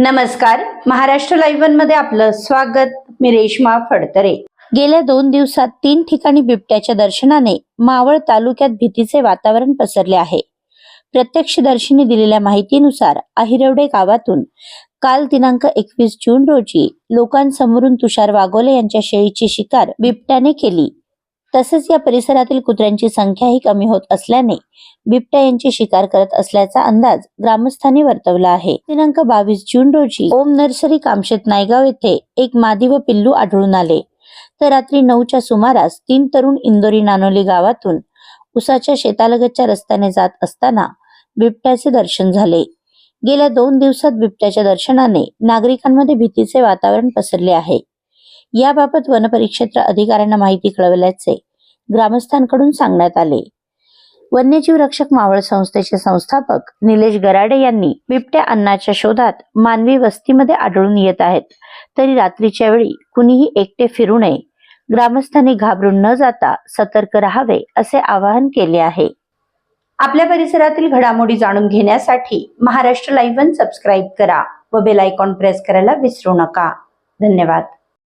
नमस्कार. महाराष्ट्र लाईव्ह वनमध्ये आपलं स्वागत. मी रेश्मा फडतरे. गेल्या दोन दिवसात तीन ठिकाणी बिबट्याच्या दर्शनाने मावळ तालुक्यात भीतीचे वातावरण पसरले आहे. प्रत्यक्षदर्शींनी दिलेल्या माहितीनुसार अहिरवडे गावातून काल दिनांक एकवीस जून रोजी लोकांसमोरून तुषार वाघोले यांच्या शेळीची शिकार बिबट्याने केली. तसेच या परिसरातील कुत्र्यांची संख्याही कमी होत असल्याने बिबट्या यांची शिकार करत असल्याचा अंदाज ग्रामस्थांनी वर्तवला आहे. दिनांक बावीस जून रोजी ओम नर्सरी कामशेत नायगाव येथे एक मादी व पिल्लू आढळून आले. तर रात्री नऊच्या सुमारास तीन तरुण इंदोरी नानोली गावातून उसाच्या शेतालगतच्या रस्त्याने जात असताना बिबट्याचे दर्शन झाले. गेल्या दोन दिवसात बिबट्याच्या दर्शनाने नागरिकांमध्ये भीतीचे वातावरण पसरले आहे. याबाबत वनपरिक्षेत्र अधिकाऱ्यांना माहिती कळवल्याचे ग्रामस्थांकडून सांगण्यात आले. वन्यजीव रक्षक मावळ संस्थेचे संस्थापक निलेश गराडे यांनी बिबट्या अन्नाच्या शोधात मानवी वस्तीमध्ये आढळून येत आहेत. तरी रात्रीच्या वेळी कुणीही एकटे फिरू नये. ग्रामस्थांनी घाबरून न जाता सतर्क राहावे असे आवाहन केले आहे. आपल्या परिसरातील घडामोडी जाणून घेण्यासाठी महाराष्ट्र लाईव्ह वन सबस्क्राईब करा व बेल आयकॉन प्रेस करायला विसरू नका. धन्यवाद.